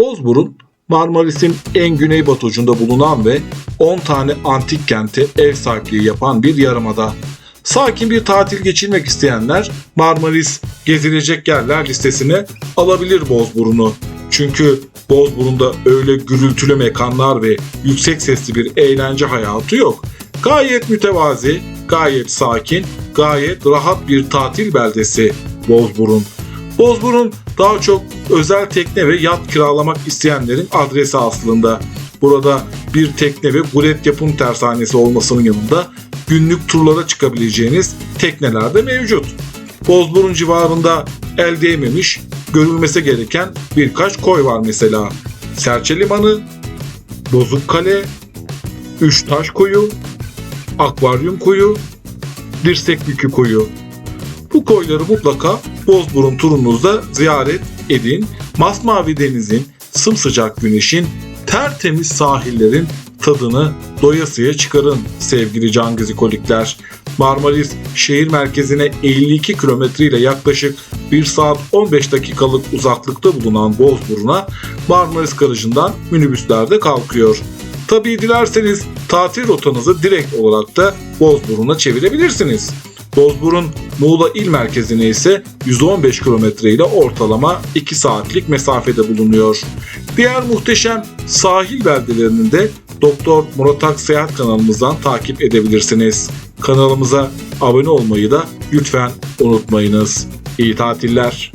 Bozburun, Marmaris'in en güneybatı ucunda bulunan ve 10 tane antik kente ev sahipliği yapan bir yarımada. Sakin bir tatil geçirmek isteyenler Marmaris gezilecek yerler listesine alabilir Bozburun'u. Çünkü Bozburun'da öyle gürültülü mekanlar ve yüksek sesli bir eğlence hayatı yok. Gayet mütevazi, gayet sakin, gayet rahat bir tatil beldesi Bozburun. Bozburun daha çok özel tekne ve yat kiralamak isteyenlerin adresi aslında. Burada bir tekne ve gulet yapım tersanesi olmasının yanında günlük turlara çıkabileceğiniz tekneler de mevcut. Bozburun civarında el değmemiş, görülmesi gereken birkaç koy var mesela. Serçe Limanı, Bozukkale, Üç Taş Koyu, Akvaryum Koyu, Dirsekbükü Koyu. Bu koyları mutlaka Bozburun turunuzda ziyaret edin. Masmavi denizin, sımsıcak güneşin, tertemiz sahillerin tadını doyasıya çıkarın sevgili can gizikolikler. Marmaris şehir merkezine 52 kilometre ile yaklaşık 1 saat 15 dakikalık uzaklıkta bulunan Bozburun'a Marmaris Garajı'ndan minibüslerde kalkıyor. Tabii dilerseniz tatil rotanızı direkt olarak da Bozburun'a çevirebilirsiniz. Bozburun Muğla il merkezine ise 115 kilometre ile ortalama 2 saatlik mesafede bulunuyor. Diğer muhteşem sahil beldelerinin de Doktor Murat Ak Seyahat kanalımızdan takip edebilirsiniz. Kanalımıza abone olmayı da lütfen unutmayınız. İyi tatiller.